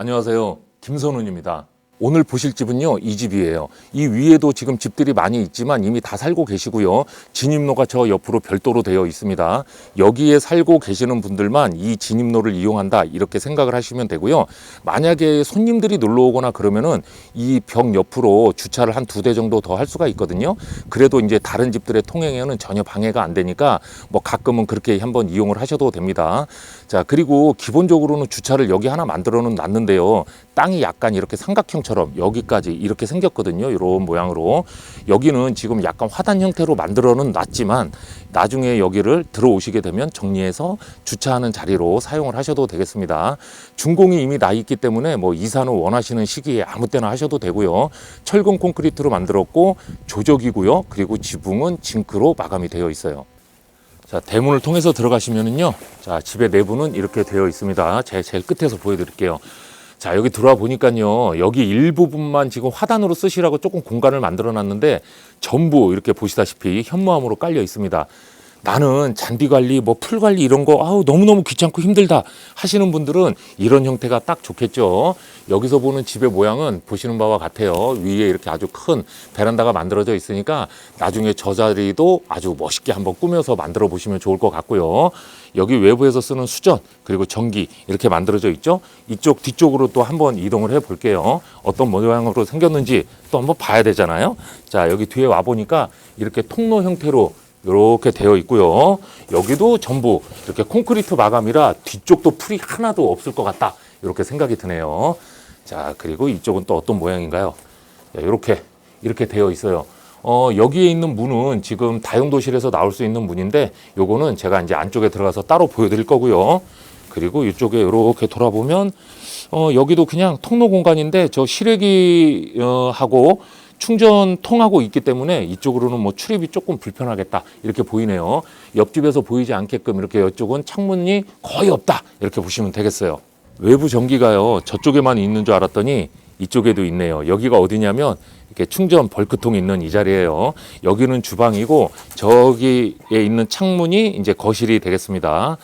안녕하세요. 김선훈입니다. 오늘 보실 집은요, 이 집이에요. 이 위에도 지금 집들이 많이 있지만 이미 다 살고 계시고요. 진입로가 저 옆으로 별도로 되어 있습니다. 여기에 살고 계시는 분들만 이 진입로를 이용한다, 이렇게 생각을 하시면 되고요. 만약에 손님들이 놀러 오거나 그러면은 이 벽 옆으로 주차를 한 두 대 정도 더 할 수가 있거든요. 그래도 이제 다른 집들의 통행에는 전혀 방해가 안 되니까 뭐 가끔은 그렇게 한번 이용을 하셔도 됩니다. 자, 그리고 기본적으로는 주차를 여기 하나 만들어는 놨는데요. 땅이 약간 이렇게 삼각형 처럼 여기까지 이렇게 생겼거든요. 이런 모양으로. 여기는 지금 약간 화단 형태로 만들어는 놨지만 나중에 여기를 들어오시게 되면 정리해서 주차하는 자리로 사용을 하셔도 되겠습니다. 준공이 이미 나 있기 때문에 뭐 이사는 원하시는 시기에 아무 때나 하셔도 되고요. 철근 콘크리트로 만들었고 조적이고요. 그리고 지붕은 징크로 마감이 되어 있어요. 자, 대문을 통해서 들어가시면은요. 자, 집의 내부는 이렇게 되어 있습니다. 제 제일 끝에서 보여드릴게요. 자, 여기 들어와 보니까요. 여기 일부분만 지금 화단으로 쓰시라고 조금 공간을 만들어 놨는데 전부 이렇게 보시다시피 현무암으로 깔려 있습니다. 나는 잔디 관리, 뭐 풀 관리 이런 거 아우 너무너무 귀찮고 힘들다 하시는 분들은 이런 형태가 딱 좋겠죠. 여기서 보는 집의 모양은 보시는 바와 같아요. 위에 이렇게 아주 큰 베란다가 만들어져 있으니까 나중에 저 자리도 아주 멋있게 한번 꾸며서 만들어 보시면 좋을 것 같고요. 여기 외부에서 쓰는 수전 그리고 전기 이렇게 만들어져 있죠. 이쪽 뒤쪽으로 또 한번 이동을 해 볼게요. 어떤 모양으로 생겼는지 또 한번 봐야 되잖아요. 자 여기 뒤에 와 보니까 이렇게 통로 형태로 이렇게 되어 있고요. 여기도 전부 이렇게 콘크리트 마감이라 뒤쪽도 풀이 하나도 없을 것 같다. 이렇게 생각이 드네요. 자, 그리고 이쪽은 또 어떤 모양인가요? 자, 이렇게 이렇게 되어 있어요. 어, 여기에 있는 문은 지금 다용도실에서 나올 수 있는 문인데 요거는 제가 이제 안쪽에 들어가서 따로 보여드릴 거고요. 그리고 이쪽에 이렇게 돌아보면 어, 여기도 그냥 통로 공간인데 저 실외기 어, 하고 충전 통하고 있기 때문에 이쪽으로는 뭐 출입이 조금 불편하겠다 이렇게 보이네요. 옆집에서 보이지 않게끔 이렇게 이쪽은 창문이 거의 없다 이렇게 보시면 되겠어요. 외부 전기가요 저쪽에만 있는 줄 알았더니 이쪽에도 있네요. 여기가 어디냐면 이렇게 충전 벌크통이 있는 이 자리예요. 여기는 주방이고 저기에 있는 창문이 이제 거실이 되겠습니다.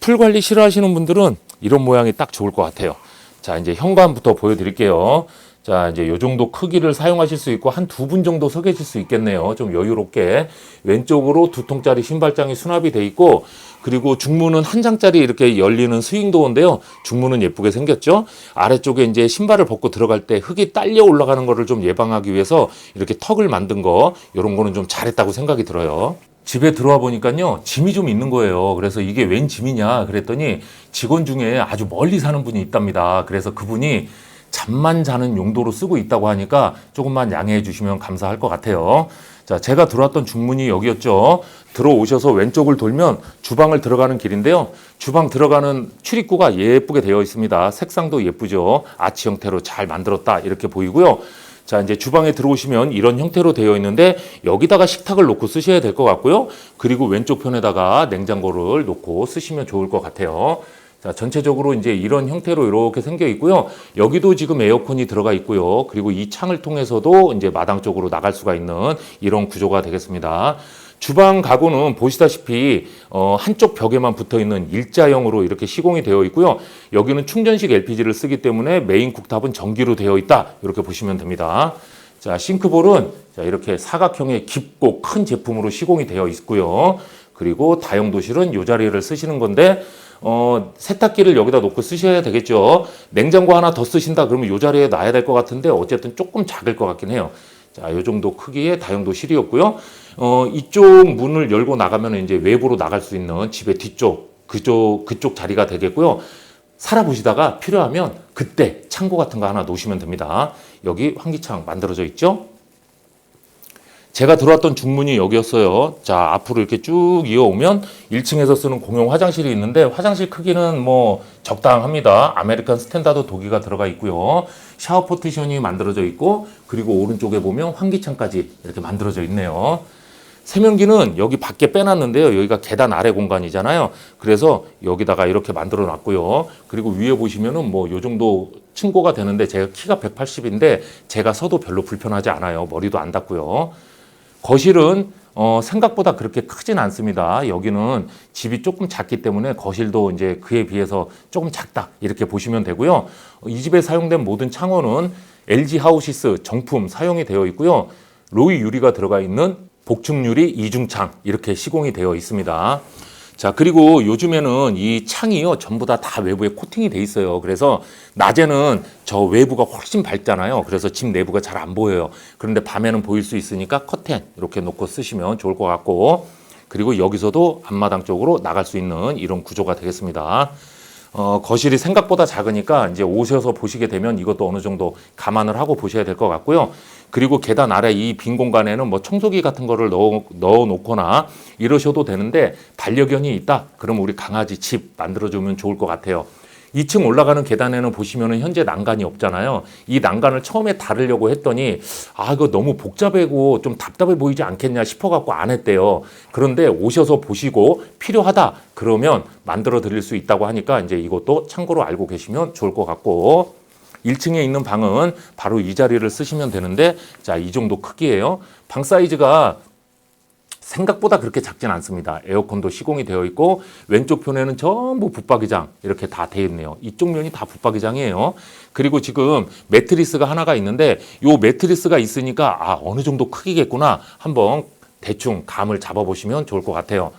풀 관리 싫어하시는 분들은 이런 모양이 딱 좋을 것 같아요. 자, 이제 현관부터 보여드릴게요. 자, 이제 요 정도 크기를 사용하실 수 있고 한 두 분 정도 서 계실 수 있겠네요. 좀 여유롭게. 왼쪽으로 두 통짜리 신발장이 수납이 돼 있고 그리고 중문은 한 장짜리 이렇게 열리는 스윙도어인데요. 중문은 예쁘게 생겼죠. 아래쪽에 이제 신발을 벗고 들어갈 때 흙이 딸려 올라가는 거를 좀 예방하기 위해서 이렇게 턱을 만든 거 이런 거는 좀 잘했다고 생각이 들어요. 집에 들어와 보니까요 짐이 좀 있는 거예요 그래서 이게 웬 짐이냐 그랬더니 직원 중에 아주 멀리 사는 분이 있답니다 그래서 그분이 잠만 자는 용도로 쓰고 있다고 하니까 조금만 양해해 주시면 감사할 것 같아요. 자, 제가 들어왔던 중문이 여기였죠. 들어오셔서 왼쪽을 돌면 주방을 들어가는 길인데요. 주방 들어가는 출입구가 예쁘게 되어 있습니다. 색상도 예쁘죠. 아치 형태로 잘 만들었다. 이렇게 보이고요. 자, 이제 주방에 들어오시면 이런 형태로 되어 있는데 여기다가 식탁을 놓고 쓰셔야 될 것 같고요. 그리고 왼쪽 편에다가 냉장고를 놓고 쓰시면 좋을 것 같아요. 자, 전체적으로 이제 이런 형태로 이렇게 생겨 있고요. 여기도 지금 에어컨이 들어가 있고요. 그리고 이 창을 통해서도 이제 마당 쪽으로 나갈 수가 있는 이런 구조가 되겠습니다. 주방 가구는 보시다시피 어, 한쪽 벽에만 붙어 있는 일자형으로 이렇게 시공이 되어 있고요. 여기는 충전식 LPG를 쓰기 때문에 메인 쿡탑은 전기로 되어 있다. 이렇게 보시면 됩니다. 자, 싱크볼은 자, 이렇게 사각형의 깊고 큰 제품으로 시공이 되어 있고요. 그리고 다용도실은 이 자리를 쓰시는 건데 어, 세탁기를 여기다 놓고 쓰셔야 되겠죠. 냉장고 하나 더 쓰신다 그러면 이 자리에 놔야 될 것 같은데 어쨌든 조금 작을 것 같긴 해요. 자, 요 정도 크기의 다용도실이었고요. 어, 이쪽 문을 열고 나가면 이제 외부로 나갈 수 있는 집의 뒤쪽, 그쪽, 그쪽 자리가 되겠고요. 살아보시다가 필요하면 그때 창고 같은 거 하나 놓으시면 됩니다. 여기 환기창 만들어져 있죠? 제가 들어왔던 중문이 여기였어요. 자, 앞으로 이렇게 쭉 이어오면 1층에서 쓰는 공용 화장실이 있는데 화장실 크기는 뭐 적당합니다. 아메리칸 스탠다드 도기가 들어가 있고요. 샤워 포티션이 만들어져 있고 그리고 오른쪽에 보면 환기창까지 이렇게 만들어져 있네요. 세면기는 여기 밖에 빼놨는데요. 여기가 계단 아래 공간이잖아요. 그래서 여기다가 이렇게 만들어 놨고요. 그리고 위에 보시면은 뭐 요 정도 층고가 되는데 제가 키가 180인데 제가 서도 별로 불편하지 않아요. 머리도 안 닿고요. 거실은 어, 생각보다 그렇게 크진 않습니다. 여기는 집이 조금 작기 때문에 거실도 이제 그에 비해서 조금 작다. 이렇게 보시면 되고요. 어, 이 집에 사용된 모든 창호는 LG 하우시스 정품 사용이 되어 있고요. 로이 유리가 들어가 있는 복층 유리 이중창 이렇게 시공이 되어 있습니다. 자, 그리고 요즘에는 이 창이요, 전부 다 다 외부에 코팅이 돼 있어요. 그래서 낮에는 저 외부가 훨씬 밝잖아요. 그래서 집 내부가 잘 안 보여요. 그런데 밤에는 보일 수 있으니까 커튼 이렇게 놓고 쓰시면 좋을 것 같고, 그리고 여기서도 앞마당 쪽으로 나갈 수 있는 이런 구조가 되겠습니다. 어, 거실이 생각보다 작으니까 이제 오셔서 보시게 되면 이것도 어느 정도 감안을 하고 보셔야 될 것 같고요. 그리고 계단 아래 이 빈 공간에는 뭐 청소기 같은 거를 넣어, 넣어 놓거나 이러셔도 되는데 반려견이 있다? 그럼 우리 강아지 집 만들어 주면 좋을 것 같아요. 2층 올라가는 계단에는 보시면은 현재 난간이 없잖아요. 이 난간을 처음에 다르려고 했더니 아 이거 너무 복잡하고 좀 답답해 보이지 않겠냐 싶어 갖고 안 했대요. 그런데 오셔서 보시고 필요하다 그러면 만들어 드릴 수 있다고 하니까 이제 이것도 참고로 알고 계시면 좋을 것 같고 1층에 있는 방은 바로 이 자리를 쓰시면 되는데 자 이 정도 크기예요. 방 사이즈가 생각보다 그렇게 작진 않습니다. 에어컨도 시공이 되어 있고 왼쪽 편에는 전부 붙박이장 이렇게 다 되어 있네요. 이쪽 면이 다 붙박이장이에요. 그리고 지금 매트리스가 하나가 있는데 요 매트리스가 있으니까 아 어느 정도 크기겠구나 한번 대충 감을 잡아 보시면 좋을 것 같아요.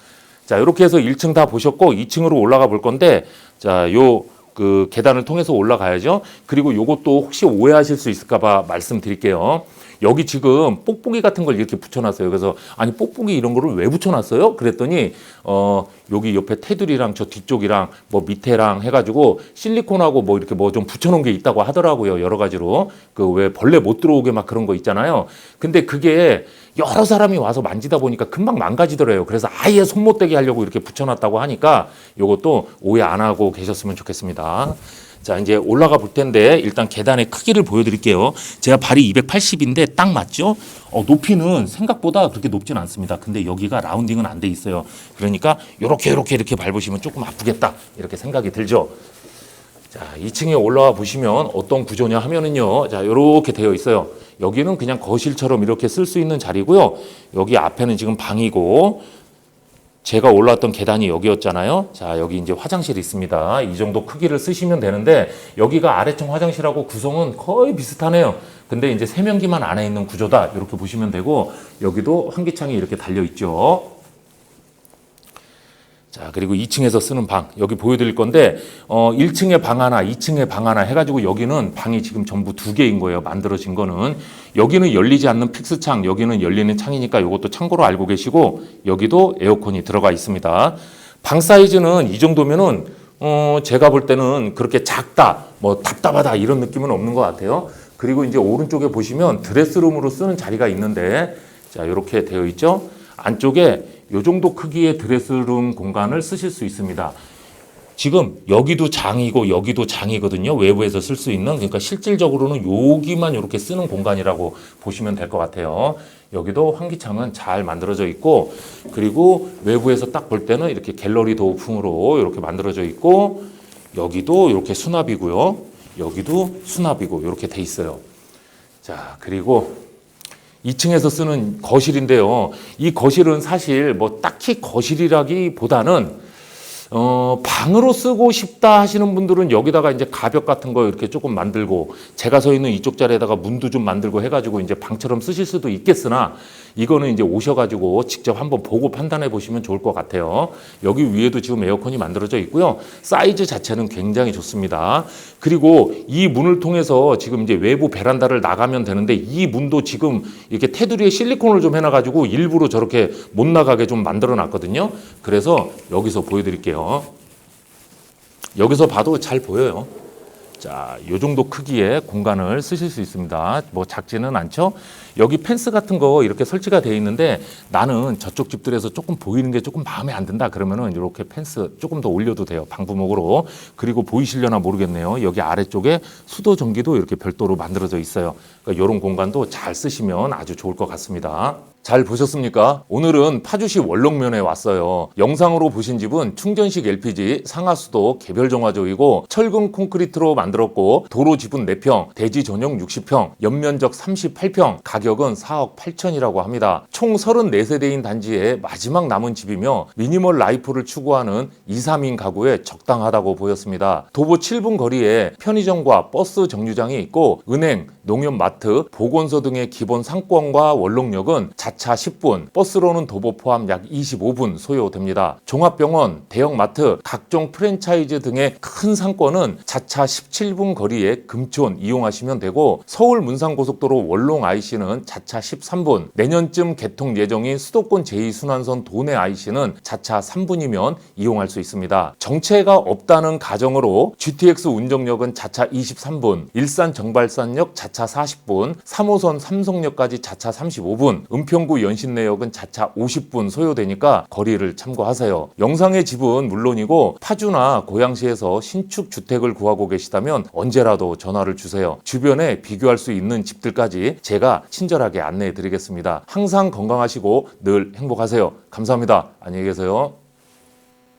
자 이렇게 해서 1층 다 보셨고 2층으로 올라가 볼 건데 자요 그 계단을 통해서 올라가야죠. 그리고 요것도 혹시 오해하실 수 있을까봐 말씀드릴게요. 여기 지금 뽁뽁이 같은 걸 이렇게 붙여놨어요. 그래서 아니 뽁뽁이 이런 거를 왜 붙여놨어요? 그랬더니 어 여기 옆에 테두리랑 저 뒤쪽이랑 뭐 밑에랑 해가지고 실리콘하고 뭐 이렇게 뭐 좀 붙여놓은 게 있다고 하더라고요. 여러 가지로 그 왜 벌레 못 들어오게 막 그런 거 있잖아요. 근데 그게 여러 사람이 와서 만지다 보니까 금방 망가지더래요. 그래서 아예 손 못 대게 하려고 이렇게 붙여놨다고 하니까 요것도 오해 안 하고 계셨으면 좋겠습니다. 자, 이제 올라가 볼 텐데 일단 계단의 크기를 보여드릴게요. 제가 발이 280인데 딱 맞죠? 어, 높이는 생각보다 그렇게 높진 않습니다. 근데 여기가 라운딩은 안 돼 있어요. 그러니까 요렇게 요렇게 이렇게 밟으시면 조금 아프겠다 이렇게 생각이 들죠. 자, 2층에 올라와 보시면 어떤 구조냐 하면은요. 자, 요렇게 되어 있어요. 여기는 그냥 거실처럼 이렇게 쓸 수 있는 자리고요. 여기 앞에는 지금 방이고 제가 올라왔던 계단이 여기였잖아요. 자, 여기 이제 화장실이 있습니다. 이 정도 크기를 쓰시면 되는데 여기가 아래층 화장실하고 구성은 거의 비슷하네요. 근데 이제 세면기만 안에 있는 구조다. 이렇게 보시면 되고 여기도 환기창이 이렇게 달려 있죠. 자, 그리고 2층에서 쓰는 방, 여기 보여드릴 건데, 어, 1층에 방 하나, 2층에 방 하나 해가지고 여기는 방이 지금 전부 두 개인 거예요. 만들어진 거는. 여기는 열리지 않는 픽스 창, 여기는 열리는 창이니까 이것도 참고로 알고 계시고, 여기도 에어컨이 들어가 있습니다. 방 사이즈는 이 정도면은, 어, 제가 볼 때는 그렇게 작다, 뭐 답답하다 이런 느낌은 없는 것 같아요. 그리고 이제 오른쪽에 보시면 드레스룸으로 쓰는 자리가 있는데, 자, 이렇게 되어 있죠. 안쪽에 요 정도 크기의 드레스룸 공간을 쓰실 수 있습니다. 지금 여기도 장이고 여기도 장이거든요. 외부에서 쓸 수 있는 그러니까 실질적으로는 여기만 이렇게 쓰는 공간이라고 보시면 될 것 같아요. 여기도 환기창은 잘 만들어져 있고 그리고 외부에서 딱 볼 때는 이렇게 갤러리 도어풍으로 이렇게 만들어져 있고 여기도 이렇게 수납이고요. 여기도 수납이고 이렇게 돼 있어요. 자, 그리고 2층에서 쓰는 거실인데요. 이 거실은 사실 뭐 딱히 거실이라기보다는 어, 방으로 쓰고 싶다 하시는 분들은 여기다가 이제 가벽 같은 거 이렇게 조금 만들고 제가 서 있는 이쪽 자리에다가 문도 좀 만들고 해가지고 이제 방처럼 쓰실 수도 있겠으나 이거는 이제 오셔가지고 직접 한번 보고 판단해 보시면 좋을 것 같아요. 여기 위에도 지금 에어컨이 만들어져 있고요. 사이즈 자체는 굉장히 좋습니다. 그리고 이 문을 통해서 지금 이제 외부 베란다를 나가면 되는데 이 문도 지금 이렇게 테두리에 실리콘을 좀 해놔가지고 일부러 저렇게 못 나가게 좀 만들어 놨거든요. 그래서 여기서 보여드릴게요. 여기서 봐도 잘 보여요. 자, 요 정도 크기의 공간을 쓰실 수 있습니다. 뭐 작지는 않죠? 여기 펜스 같은 거 이렇게 설치가 되어 있는데 나는 저쪽 집들에서 조금 보이는 게 조금 마음에 안 든다 그러면은 이렇게 펜스 조금 더 올려도 돼요. 방부목으로. 그리고 보이시려나 모르겠네요. 여기 아래쪽에 수도 전기도 이렇게 별도로 만들어져 있어요. 그러니까 이런 공간도 잘 쓰시면 아주 좋을 것 같습니다. 잘 보셨습니까? 오늘은 파주시 원롱면에 왔어요. 영상으로 보신 집은 충전식 LPG, 상하수도, 개별 정화조이고 철근 콘크리트로 만들었고 도로 지분 4평, 대지 전용 60평, 연면적 38평, 가격은 4억 8천이라고 합니다. 총 34세대인 단지의 마지막 남은 집이며 미니멀 라이프를 추구하는 2, 3인 가구에 적당하다고 보였습니다. 도보 7분 거리에 편의점과 버스 정류장이 있고 은행, 농협마트, 보건소 등의 기본 상권과 원롱역은 자차 10분, 버스로는 도보 포함 약 25분 소요됩니다. 종합병원, 대형마트, 각종 프랜차이즈 등의 큰 상권은 자차 17분 거리에 금촌 이용하시면 되고 서울 문상고속도로 원롱 IC는 자차 13분, 내년쯤 개통 예정인 수도권 제2순환선 도내 IC는 자차 3분이면 이용할 수 있습니다. 정체가 없다는 가정으로 GTX 운정역은 자차 23분, 일산 정발산역 자차 40분, 3호선 삼성역까지 자차 35분, 은평 구 연신내역은 자차 50분 소요되니까 거리를 참고하세요. 영상의 집은 물론이고 파주나 고양시에서 신축 주택을 구하고 계시다면 언제라도 전화를 주세요. 주변에 비교할 수 있는 집들까지 제가 친절하게 안내해 드리겠습니다. 항상 건강하시고 늘 행복하세요. 감사합니다. 안녕히 계세요.